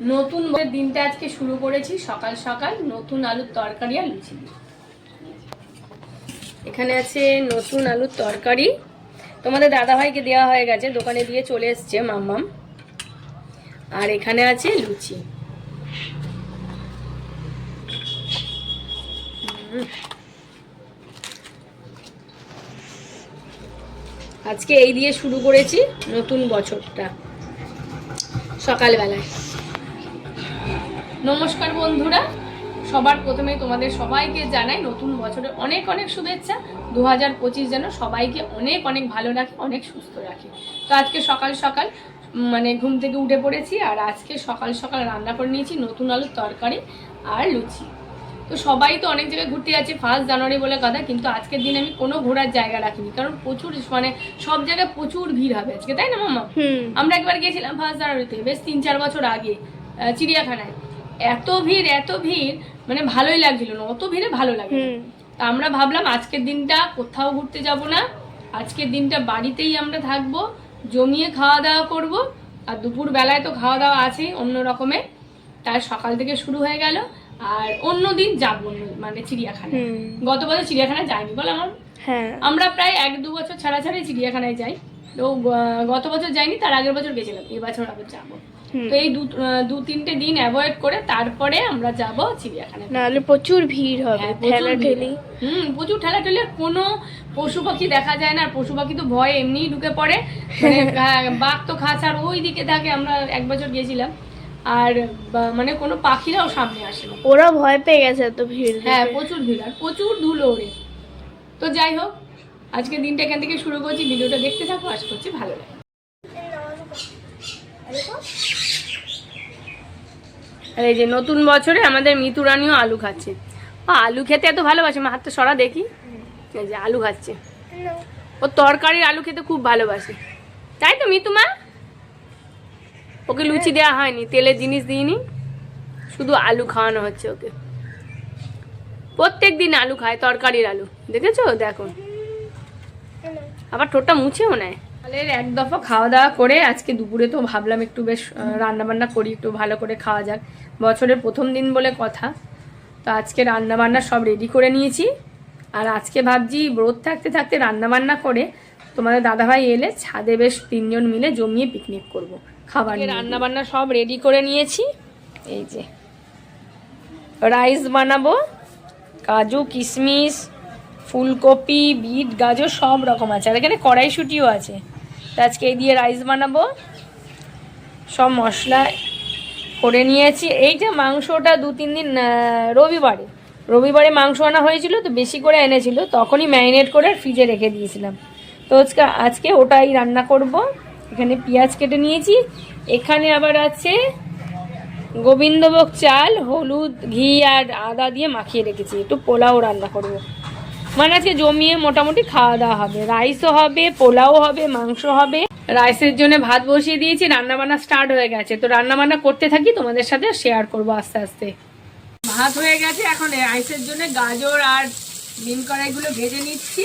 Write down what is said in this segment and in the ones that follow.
নতুন দিনটা আজকে শুরু করেছি, সকাল সকাল নতুন আলুর তরকারি আর লুচি। এখানে আছে নতুন আলুর তরকারি। তোমাদের দাদাভাইকে দেওয়া হয়ে গেছে, দোকানে দিয়ে চলে এসছে মাম্মাম। আর এখানে আছে লুচি। আজকে এই দিয়ে শুরু করেছি নতুন বছরটা, সকালবেলায়। নমস্কার বন্ধুরা। সবার প্রথমে তোমাদের সবাইকে জানাই নতুন বছরের অনেক অনেক শুভেচ্ছা। দু হাজার পঁচিশ যেন সবাইকে অনেক অনেক ভালো রাখে অনেক সুস্থ রাখে। তো আজকে সকাল সকাল মানে ঘুম থেকে উঠে পড়েছি আর আজকে সকাল সকাল রান্না করে নিয়েছি নতুন আলুর তরকারি আর লুচি। তো সবাই তো অনেক জায়গায় ঘুরতে যাচ্ছে ফার্স্ট জানুয়ারি বলে কথা কিন্তু আজকের দিন আমি কোনো ঘোরার জায়গা রাখিনি কারণ প্রচুর মানে সব জায়গায় প্রচুর ভিড় হবে আজকে তাই না মামা আমরা একবার গিয়েছিলাম ফার্স্ট জানুয়ারিতে বেশ তিন চার বছর আগে চিড়িয়াখানায়। এত ভিড় এত ভিড় মানে ভালোই লাগছিল না অত ভিড়ে ভালো লাগে তা আমরা ভাবলাম আজকের দিনটা কোথাও ঘুরতে যাব না আজকের দিনটা বাড়িতেই আমরা থাকব জমিয়ে খাওয়া দাওয়া করব আর দুপুর বেলায় তো খাওয়া দাওয়া আছেই অন্য রকমের তার সকাল থেকে শুরু হয়ে গেল আর অন্য দিন যাব মানে চিড়িয়াখানায়। হুম। গত বছর চিড়িয়াখানায় যাইনি বল আমার? হ্যাঁ। আমরা প্রায় এক দু বছর ছাড়া ছাড়াই চিড়িয়াখানায় যাই। তো গত বছর যাইনি তার আগের বছর গেছিলাম এবছর আবার যাব। তো এই দু তিনটে দিন অ্যাভয়েড করে তারপরে আমরা যাব চিড়িয়াখানায় নাহলে প্রচুর ভিড় হবে হ্যাঁ, ঠেলা ভিড়। ঠেলি। হুম প্রচুর ঠেলাঠেলি আর কোনো পশু পাখি দেখা যায় না আর পশু পাখি তো ভয়ে এমনিই ঢুকে পড়ে। মানে বাঘ তো খাঁচার ওই দিকে থাকে আমরা এক বছর গেছিলাম। আর মানে কোনো পাখিরাও সামনে আসে না। ওরা ভয় পেয়ে গেছে এত ভিড় হ্যাঁ প্রচুর ভিড় আর প্রচুর ধুলো ওড়ে। তো যাই হোক আজকে দিনটা এখান থেকে শুরু করছি। ভিডিওটা দেখতে থাকো আশা করছি ভালো লাগে। আর এই যে নতুন বছরে আমাদের মিতু রানীও আলু খাচ্ছে। ও আলু খেতে এত ভালোবাসে? মা হাতটা সরা দেখি। এই যে আলু খাচ্ছে। ও তরকারির আলু খেতে খুব ভালোবাসে। তাই তো মিতু মা? ওকে লুচি দেওয়া হয়নি তেলের জিনিস দিইনি। শুধু আলু খাওয়ানো হচ্ছে ওকে। প্রত্যেক দিন আলু খায় তরকারির আলু। দেখেছ? দেখো। আবার ঠোঁটটা মুছেও নেয়। তাহলে এক দফা খাওয়া দাওয়া করে আজকে দুপুরে তো ভাবলাম একটু বেশ রান্না বান্না করি একটু ভালো করে খাওয়া যাক। বছরের প্রথম দিন বলে কথা। তো আজকে রান্না বান্না সব রেডি করে নিয়েছি। আর আজকে ভাবছি ব্রত থাকতে থাকতে রান্না বান্না করে তোমাদের দাদাভাই এলে ছাদে বেশ তিনজন মিলে জমিয়ে পিকনিক করব খাবার রান্না বান্না সব রেডি করে নিয়েছি। এই যে রাইস বানাবো কাজু কিশমিশ ফুলকপি, বিট, গাজর সব রকম আছে। আর এখানে কড়াইশুটিও আছে। তো আজকে এই দিয়ে রাইস বানাবো। সব মশলা করে নিয়েছি। এইটা মাংসটা দু, তিন দিন রবিবারে। রবিবারে মাংস আনা হয়েছিল তো বেশি করে এনেছিল। তখনই ম্যারিনেট করে ফ্রিজে রেখে দিয়েছিলাম। তো আজকে আজকে ওটাই রান্না করব। এখানে পেঁয়াজ কেটে নিয়েছি। এখানে আবার আছে গোবিন্দভোগ চাল, হলুদ, ঘি আর আদা দিয়ে মাখিয়ে রেখেছি। একটু পোলাও রান্না করব। মানে আজকে জমিয়ে মোটামুটি খাওয়া দাওয়া হবে। রাইসও হবে, পোলাও হবে, মাংস হবে। রাইসের জন্য ভাত বসিয়ে দিয়েছি রান্না বান্না স্টার্ট হয়ে গেছে। তো রান্না বান্না করতে থাকি, তোমাদের সাথে শেয়ার করব আস্তে আস্তে। ভাত হয়ে গেছে, এখন রাইসের জন্য গাজর আর বিন কড়াইগুলো ভেজে নিচ্ছি।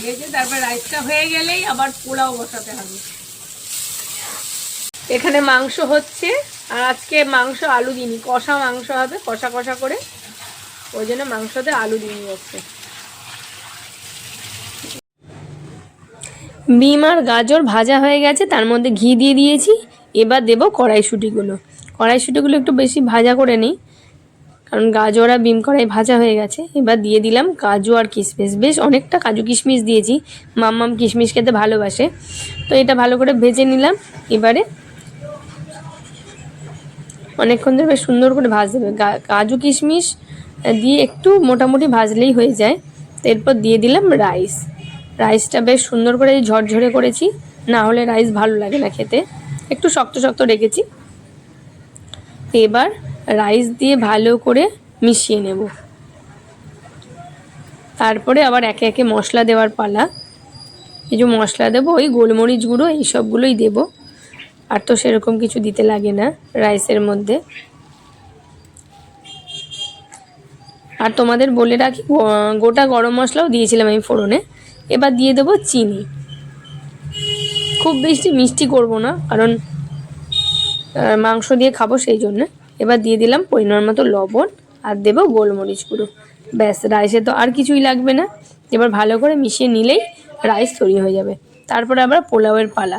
ভেজে তারপর রাইসটা হয়ে গেলেই আবার পোলাও বসাতে হবে। এখানে মাংস হচ্ছে, আর আজকে মাংস আলু দিইনি, কষা মাংস হবে, কষা কষা করে। ওই জন্য মাংসতে আলু দিয়ে যাচ্ছে বিম আর গাজর ভাজা হয়ে গেছে, তার মধ্যে ঘি দিয়ে দিয়েছি। এবার দেব কড়াইশুটিগুলো। কড়াইশুটিগুলো একটু বেশি ভাজা করে নিই, কারণ গাজর আর বিম কড়াই ভাজা হয়ে গেছে। এবার দিয়ে দিলাম কাজু আর কিশমিশ। বেশ অনেকটা কাজু কিশমিশ দিয়েছি। মাম্মাম কিশমিশ খেতে ভালোবাসে। তো এটা ভালো করে ভেজে নিলাম। এবারে অনেকক্ষণ ধরে বেশ সুন্দর করে ভাজতে হবে। গা- কাজু কিশমিশ দিয়ে একটু মোটামুটি ভাজলেই হয়ে যায়। তো এরপর দিয়ে দিলাম রাইস। রাইসটা বেশ সুন্দর করে ঝরঝরে করেছি। না হলে রাইস ভালো লাগে না খেতে। একটু শক্ত শক্ত রেখেছি। এবার রাইস দিয়ে ভালো করে মিশিয়ে নেব। তারপরে আবার একে একে মশলা দেওয়ার পালা। এই যে মশলা দেবো, ওই গোলমরিচ গুঁড়ো, এই সবগুলোই দেবো। আর তো সেরকম কিছু দিতে লাগে না রাইসের মধ্যে। আর তোমাদের বলে রাখি গোটা গরম মশলাও দিয়েছিলাম আমি ফোড়নে। এবার দিয়ে দেবো চিনি। খুব বেশি মিষ্টি করব না, কারণ মাংস দিয়ে খাব সেই জন্য। এবার দিয়ে দিলাম পরিমাণ মতো লবণ আর দেবো গোলমরিচ গুঁড়ো। ব্যাস, রাইসে তো আর কিছুই লাগবে না। এবার ভালো করে মিশিয়ে নিলেই রাইস তৈরি হয়ে যাবে। তারপরে আবার পোলাওয়ের পালা।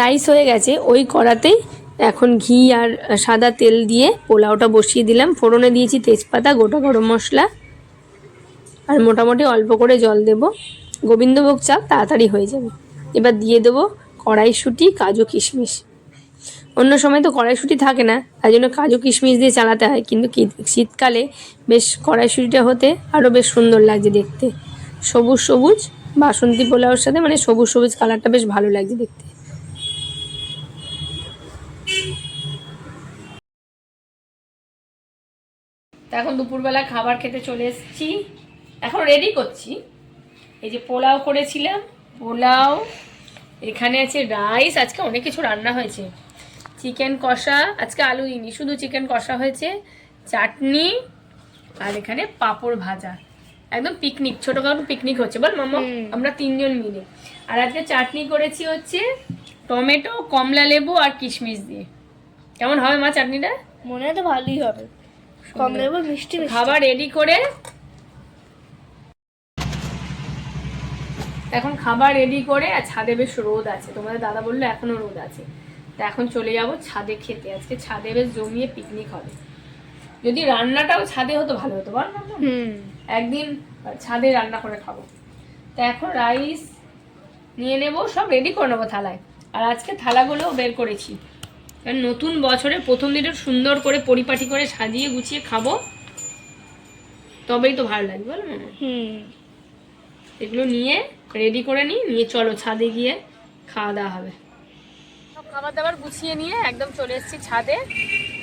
রাইস হয়ে গেছে। ওই কড়াতেই এখন ঘি আর সাদা তেল দিয়ে পোলাওটা বসিয়ে দিলাম। ফোড়নে দিয়েছি তেজপাতা, গোটা গরম মশলা। আর মোটামুটি অল্প করে জল দেব। গোবিন্দভোগ চাপ তাড়াতাড়ি হয়ে যাবে। এবার দিয়ে দেবো কড়াইশুঁটি, কাজু কিশমিশ। অন্য সময় তো কড়াইশুঁটি থাকে না, তাই জন্য কাজু কিশমিশ দিয়ে চালাতে হয়। কিন্তু শীতকালে বেশ কড়াইশুঁটিটা হতে আরও বেশ সুন্দর লাগছে দেখতে। সবুজ সবুজ বাসন্তী পোলাওর সাথে মানে সবুজ সবুজ কালারটা বেশ ভালো লাগছে দেখতে। তা এখন দুপুরবেলা খাবার খেতে চলে এসেছি। এখন রেডি করছি। এই যে পোলাও করেছিলাম পোলাও এখানে আছে রাইস আজকে অনেক কিছু রান্না হয়েছে। চিকেন কষা আজকে আলু দিইনি শুধু চিকেন কষা হয়েছে চাটনি আর এখানে পাঁপড় ভাজা। একদম পিকনিক ছোটখাটো পিকনিক হচ্ছে। বল মামা আমরা তিনজন মিলে। আর আজকে চাটনি করেছি হচ্ছে টমেটো কমলা লেবু আর কিশমিশ দিয়ে। কেমন হবে মা চাটনিটা? মনে হয় তো ভালোই হবে। কম দেবো মিষ্টি খাবার রেডি করে এখন খাবার রেডি করে আর ছাদে বেশ রোদ আছে। তোমাদের দাদা বলল এখনও রোদ আছে। তা এখন চলে যাব ছাদে খেতে। আজকে ছাদে বেশ জমিয়ে পিকনিক হবে। যদি রান্নাটাও ছাদে হতো ভালো হতো। বল একদিন ছাদে রান্না করে খাব। তা এখন রাইস নিয়ে নেব সব রেডি করে নেব থালায়। আর আজকে থালাগুলো বের করেছি। কারণ নতুন বছরে প্রথম দিনটা সুন্দর করে পরিপাটি করে সাজিয়ে গুছিয়ে খাব। তবেই তো ভালো লাগবে বল? হুম। এগুলো নিয়ে রেডি করে নিই নিয়ে চলো ছাদে গিয়ে খাওয়া দাওয়া হবে। খাবার দাবার গুছিয়ে নিয়ে একদম চলে এসেছি ছাদে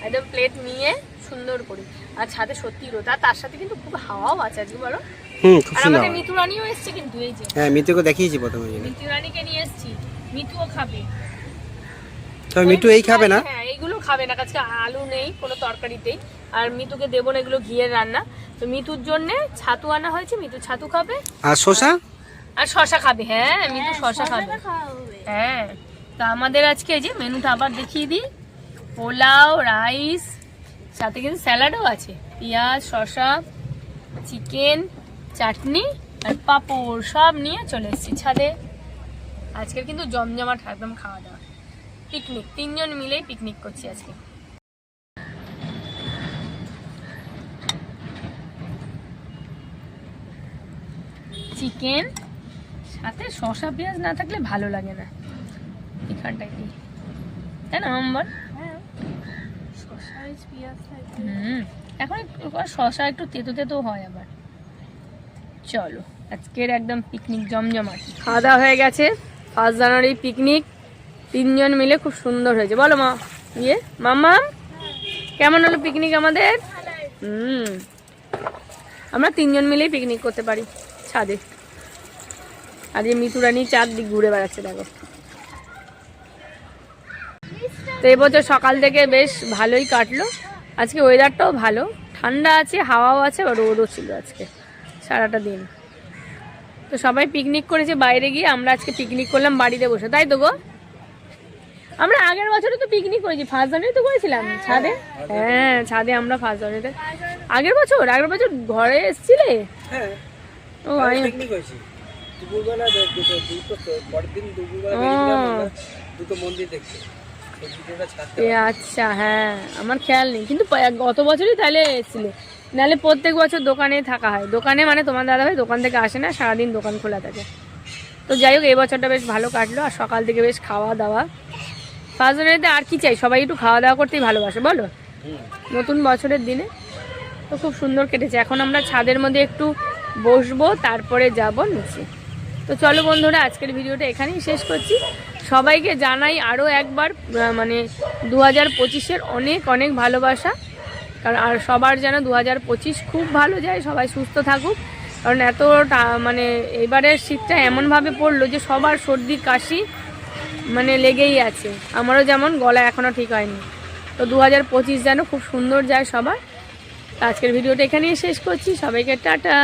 একদম প্লেট নিয়ে সুন্দর করে। আর ছাদে সত্যি রোদ আর তার সাথে কিন্তু খুব হাওয়াও আছে আজকে বলো? হুম খুব আর সুন্দর আমাদের মিতু রানীও এসছে কিন্তু এই যে। হ্যাঁ মিতুকে দেখিয়েছি প্রথমে। জেনে মিতু রানীকে নিয়ে এসছি মিতুও খাবে। তবে মিটু এই খাবে না? হ্যাঁ এইগুলো খাবে না। আজকে আলু নেই কোনো তরকারিতেই আর মিতুকে দেবো না এগুলো ঘিয়ের রান্না। তো মিতুর জন্য ছাতু আনা হয়েছে মিতু ছাতু খাবে। আর শশা আর শশা খাবে হ্যাঁ মিতু শশা খাবে। হ্যাঁ তা আমাদের আজকে এই যে মেনুটা আবার দেখিয়ে দিই। পোলাও রাইস সাথে কিন্তু স্যালাডও আছে। পেঁয়াজ শসা চিকেন চাটনি আর পাঁপড় সব নিয়ে চলে এসেছি ছাদে। আজকের কিন্তু জমজমাট একদম খাওয়া দাওয়া। পিকনিক তিনজন মিলেই পিকনিক করছি আজকে। চিকেন সাথে শসা পেঁয়াজ না থাকলে ভালো লাগে না। এখানটায় কি? তাই না আমার হ্যাঁ। হুম। এখন শসা একটু তেতো তেতো হয় আবার। চলো আজকের একদম পিকনিক জমজমাট। খাওয়া দাওয়া হয়ে গেছে ফার্স্ট জানুয়ারি পিকনিক। তিনজন মিলে খুব সুন্দর হয়েছে। বলো মা ইয়ে মাম্মা, কেমন হলো পিকনিক আমাদের? হুম। আমরা তিনজন মিলেই পিকনিক করতে পারি ছাদে। আর এই মিতুরানি চারদিক ঘুরে বেড়াচ্ছে, দেখো। তো এবছর সকাল থেকে বেশ ভালোই কাটলো। আজকে ওয়েদারটাও ভালো। ঠান্ডা আছে, হাওয়াও আছে বা রোদও ছিল আজকে সারাটা দিন। তো সবাই পিকনিক করেছে, বাইরে গিয়ে আমরা আজকে পিকনিক করলাম বাড়িতে বসে। তাই তো গো? আমরা আগের বছরে তো পিকনিক করেছি ফার্স্ট জানুয়ারি তো করেছিলাম ছাদে? হ্যাঁ ছাদে আমরা ফার্স্ট জানুয়ারিতে। আগের বছর আগের বছর ঘরে এসেছিলে? হ্যাঁ ও আমি আচ্ছা হ্যাঁ আমার খেয়াল নেই। কিন্তু গত বছরই তাহলে এসেছিলে। নাহলে প্রত্যেক বছর দোকানে থাকা হয়। দোকানে মানে তোমার দাদাভাই দোকান থেকে আসে না সারাদিন দোকান খোলা থাকে। তো যাই হোক এই বছরটা বেশ ভালো কাটলো আর সকাল থেকে বেশ খাওয়া দাওয়া ফার্স্ট আর কি চাই? সবাই একটু খাওয়া দাওয়া করতেই ভালোবাসে, বলো? নতুন বছরের দিনে। তো খুব সুন্দর কেটেছে। এখন আমরা ছাদের মধ্যে একটু বসবো, তারপরে যাব নিচে। তো চলো বন্ধুরা, আজকের ভিডিওটা এখানেই শেষ করছি। সবাইকে জানাই আরও একবার মানে দু হাজার পঁচিশের অনেক অনেক ভালোবাসা। কারণ আর সবার যেন দু হাজার পঁচিশ খুব ভালো যায়, সবাই সুস্থ থাকুক। কারণ এত মানে এবারের শীতটা এমনভাবে পড়ল যে সবার সর্দি, কাশি মানে লেগেই আছে। আমারও যেমন গলা এখনও ঠিক হয়নি। তো দু হাজার পঁচিশ যেন খুব সুন্দর যায় সবার। আজকের ভিডিওটা এখানেই শেষ করছি। সবাইকে টাটা।